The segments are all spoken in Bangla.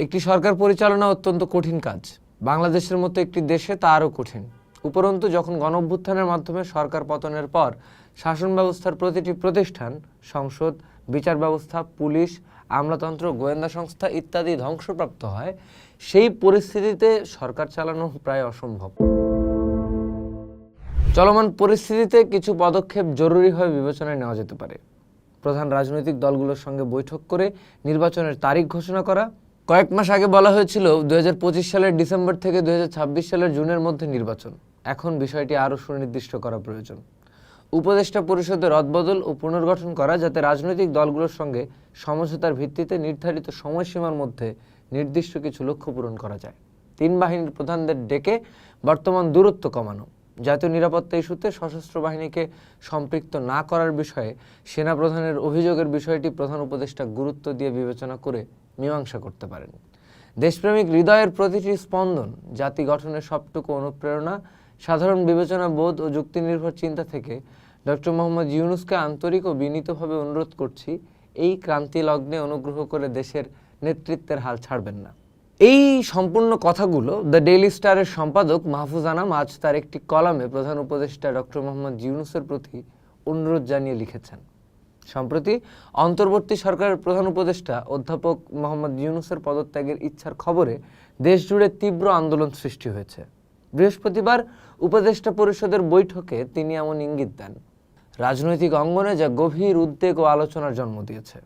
একটি সরকার পরিচালনা অত্যন্ত কঠিন কাজ। বাংলাদেশের মতো একটি দেশে তা আরও কঠিন। উপরন্তু, যখন গণঅভ্যুত্থানের মাধ্যমে সরকার পতনের পর শাসন ব্যবস্থার প্রতিটি প্রতিষ্ঠান, সংসদ, বিচার ব্যবস্থা, পুলিশ, আমলাতন্ত্র, গোয়েন্দা সংস্থা ইত্যাদি ধ্বংসপ্রাপ্ত হয়, সেই পরিস্থিতিতে সরকার চালানো প্রায় অসম্ভব। চলমান পরিস্থিতিতে কিছু পদক্ষেপ জরুরিভাবে বিবেচনায় নেওয়া যেতে পারে। প্রধান রাজনৈতিক দলগুলোর সঙ্গে বৈঠক করে নির্বাচনের তারিখ ঘোষণা করা কয়েক মাস আগে বলা হয়েছিল দুই হাজার পঁচিশ সালের ডিসেম্বর থেকে দুহাজার ছাব্বিশ সালের জুনের মধ্যে নির্বাচন। এখন বিষয়টি আরও সুনির্দিষ্ট করা প্রয়োজন। উপদেষ্টা পরিষদের রদবদল ও পুনর্গঠন করা যাতে রাজনৈতিক দলগুলোর সঙ্গে সমঝোতার ভিত্তিতে নির্ধারিত সময়সীমার মধ্যে নির্দিষ্ট কিছু লক্ষ্য পূরণ করা যায়। তিন বাহিনীর প্রধানদের ডেকে বর্তমান দূরত্ব কমানো। জাতীয় নিরাপত্তা ইস্যুতে সশস্ত্র বাহিনীকে সম্পৃক্ত না করার বিষয়ে সেনাপ্রধানের অভিযোগের বিষয়টি প্রধান উপদেষ্টা গুরুত্ব দিয়ে বিবেচনা করে মীমাংসা করতে পারেন। দেশপ্রেমিক হৃদয়ের প্রতিটি স্পন্দন, জাতি গঠনের সবটুকু অনুপ্রেরণা, সাধারণ বিবেচনা বোধ ও যুক্তিনির্ভর চিন্তা থেকে ডক্টর মোহাম্মদ ইউনুসকে আন্তরিক ও বিনীতভাবে অনুরোধ করছি, এই ক্রান্তি লগ্নে অনুগ্রহ করে দেশের নেতৃত্বের হাল ছাড়বেন না। এই সম্পূর্ণ কথাগুলো দ্য ডেইলি স্টারের সম্পাদক মাহফুজ আনাম আজ তার একটি কলামে প্রধান উপদেষ্টা ডক্টর মোহাম্মদ ইউনুসের প্রতি অনুরোধ জানিয়ে লিখেছেন। সম্প্রতি অন্তর্বর্তী সরকারের প্রধান উপদেষ্টা অধ্যাপক মোহাম্মদ ইউনুসের পদত্যাগের ইচ্ছার খবরে দেশজুড়ে তীব্র আন্দোলন সৃষ্টি হয়েছে। বৃহস্পতিবার উপদেষ্টা পরিষদের বৈঠকে তিনি এমন ইঙ্গিত দেন। রাজনৈতিক অঙ্গনে যা গভীর উদ্বেগ ও আলোচনার জন্ম দিয়েছে।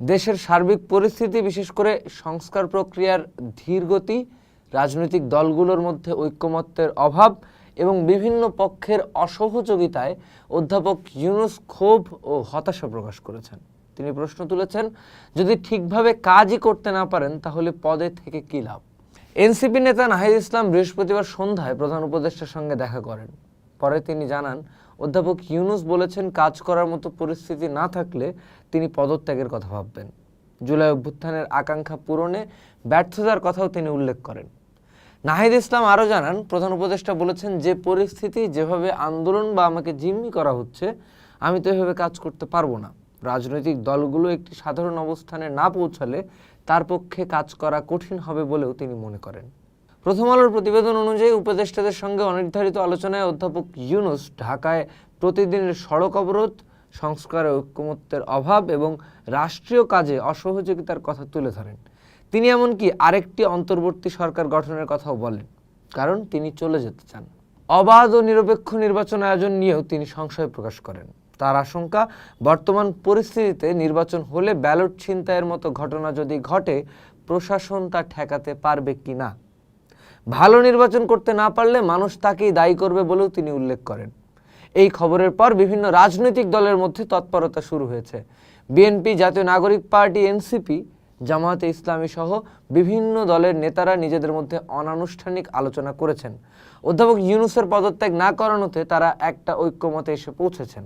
দেশের সার্বিক পরিস্থিতি, বিশেষ করে সংস্কার প্রক্রিয়ার ধীর গতি রাজনৈতিক দলগুলোর মধ্যে ঐক্যমত্যের অভাব এবং বিভিন্ন পক্ষের অসহযোগিতায় অধ্যাপক ইউনুস ক্ষোভ ও হতাশা প্রকাশ করেছেন। তিনি প্রশ্ন তুলেছেন, যদি ঠিকভাবে কাজই করতে না পারেন, তাহলে পদে থেকে কী লাভ? এনসিপি নেতা নাহিদ ইসলাম বৃহস্পতিবার সন্ধ্যায় প্রধান উপদেষ্টার সঙ্গে দেখা করেন। পরে তিনি জানান, অধ্যাপক ইউনুস বলেছেন, কাজ করার মতো পরিস্থিতি না থাকলে তিনি পদত্যাগের কথা ভাববেন। জুলাই অভ্যুত্থানের আকাঙ্ক্ষা পূরণে ব্যর্থতার কথাও তিনি উল্লেখ করেন। নাহিদ ইসলাম আরও জানান, প্রধান উপদেষ্টা বলেছেন, যে পরিস্থিতি, যেভাবে আন্দোলন বা আমাকে জিম্মি করা হচ্ছে, আমি তো এভাবে কাজ করতে পারব না। রাজনৈতিক দলগুলো একটি সাধারণ অবস্থানে না পৌঁছালে তার পক্ষে কাজ করা কঠিন হবে বলেও তিনি মনে করেন। প্রথম আলোর প্রতিবেদন অনুযায়ী উপদেষ্টাদের সঙ্গে অনির্ধারিত আলোচনায় অধ্যাপক ইউনুস ঢাকায় প্রতিদিনের সড়ক অবরোধ, সংস্কারে ঐক্যমত্যের অভাব এবং রাষ্ট্রীয় কাজে অসহযোগিতার কথা তুলে ধরেন। তিনি এমনকি আরেকটি অন্তর্বর্তী সরকার গঠনের কথাও বলেন, কারণ তিনি চলে যেতে চান। অবাধ ও নিরপেক্ষ নির্বাচন আয়োজন নিয়েও তিনি সংশয় প্রকাশ করেন। তার আশঙ্কা, বর্তমান পরিস্থিতিতে নির্বাচন হলে ব্যালট ছিনতাইয়ের মতো ঘটনা যদি ঘটে, প্রশাসন তা ঠেকাতে পারবে কি না? ভালো নির্বাচন করতে না পারলে মানুষ তাকেই দায়ী করবে বলেও তিনি উল্লেখ করেন। এই খবরের পর বিভিন্ন রাজনৈতিক দলের মধ্যে তৎপরতা শুরু হয়েছে। বিএনপি জাতীয় নাগরিক পার্টি, এনসিপি জামায়াতে ইসলামী সহ বিভিন্ন দলের নেতারা নিজেদের মধ্যে অনানুষ্ঠানিক আলোচনা করেছেন। অধ্যাপক ইউনুসের পদত্যাগ না করানোতে তারা একটা ঐক্যমতে এসে পৌঁছেছেন।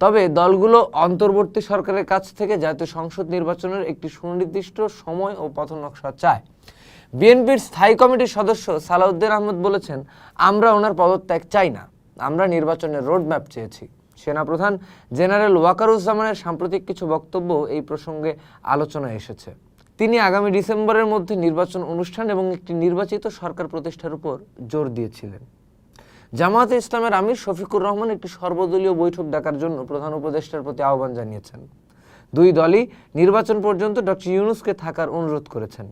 তবে দলগুলো অন্তর্বর্তী সরকারের কাছ থেকে জাতীয় সংসদ নির্বাচনের একটি সুনির্দিষ্ট সময় ও পথনকশা চায়। বিএনপির স্থায়ী কমিটির সদস্য সালাউদ্দিন আহমদ বলেছেন, আমরা ওনার পদত্যাগ চাই না। আমরা নির্বাচনের রোডম্যাপ চেয়েছি। সেনাপ্রধান জেনারেল ওয়াকারুজ্জামানের সাম্প্রতিক কিছু বক্তব্য এই প্রসঙ্গে আলোচনায় এসেছে। তিনি আগামী ডিসেম্বরের মধ্যে নির্বাচন অনুষ্ঠান এবং একটি নির্বাচিত সরকার প্রতিষ্ঠার উপর জোর দিয়েছিলেন। জামায়াতে ইসলামের আমির শফিকুর রহমান একটি সর্বদলীয় বৈঠক ডাকার জন্য প্রধান উপদেষ্টার প্রতি আহ্বান জানিয়েছেন। দুই দলই নির্বাচন পর্যন্ত ডক্টর ইউনুসকে থাকার অনুরোধ করেছেন।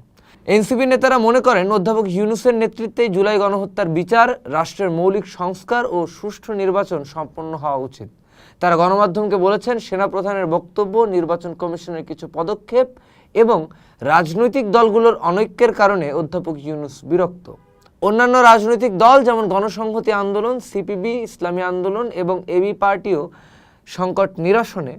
এনসিপি নেতারা মনে করেন, অধ্যাপক ইউনুসের নেতৃত্বে জুলাই গণহত্যার বিচার, রাষ্ট্রের মৌলিক সংস্কার ও সুষ্ঠু নির্বাচন সম্পন্ন হওয়া উচিত। তারা গণমাধ্যমকে বলেছেন, সেনাপ্রধানের বক্তব্য, নির্বাচন কমিশনের কিছু পদক্ষেপ এবং রাজনৈতিক দলগুলোর অনৈক্যের কারণে অধ্যাপক ইউনুস বিরক্ত। অন্যান্য রাজনৈতিক দল যেমন গণসংহতি আন্দোলন, সিপিবি, ইসলামী আন্দোলন এবং এবি পার্টিও সংকট নিরসনে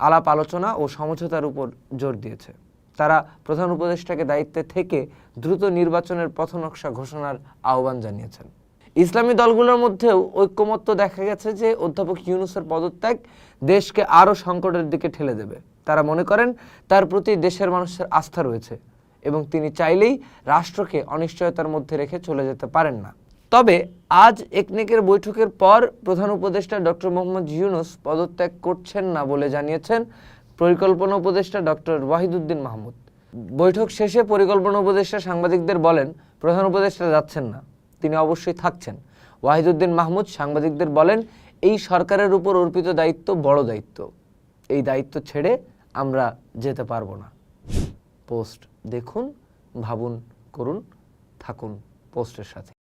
আলাপ আলোচনা ও সমঝোতার উপর জোর দিয়েছে। তারা প্রধান উপদেষ্টাকে দায়িত্বে থেকে দ্রুত নির্বাচনের পথনকশা ঘোষণার আহ্বান জানিয়েছেন। ইসলামী দলগুলোর মধ্যেও ঐক্যমত্য দেখা গেছে যে অধ্যাপক ইউনুসের পদত্যাগ দেশকে আরও সংকটের দিকে ঠেলে দেবে। তারা মনে করেন তার প্রতি দেশের মানুষের আস্থা রয়েছে এবং তিনি চাইলেই রাষ্ট্রকে অনিশ্চয়তার মধ্যে রেখে চলে যেতে পারেন না। তবে আজ একনেকের বৈঠকের পর প্রধান উপদেষ্টা ডক্টর মোহাম্মদ ইউনুস পদত্যাগ করছেন না বলে জানিয়েছেন পরিকল্পনা উপদেষ্টা ডক্টর ওয়াহিদুদ্দিন মাহমুদ। বৈঠক শেষে পরিকল্পনা উপদেষ্টা সাংবাদিকদের বলেন, প্রধান উপদেষ্টা যাচ্ছেন না, তিনি অবশ্যই থাকছেন। ওয়াহিদুদ্দিন মাহমুদ সাংবাদিকদের বলেন, এই সরকারের উপর অর্পিত দায়িত্ব বড় দায়িত্ব। এই দায়িত্ব ছেড়ে আমরা যেতে পারব না। পোস্ট দেখুন ভাবুন করুন থাকুন পোস্টের সাথে।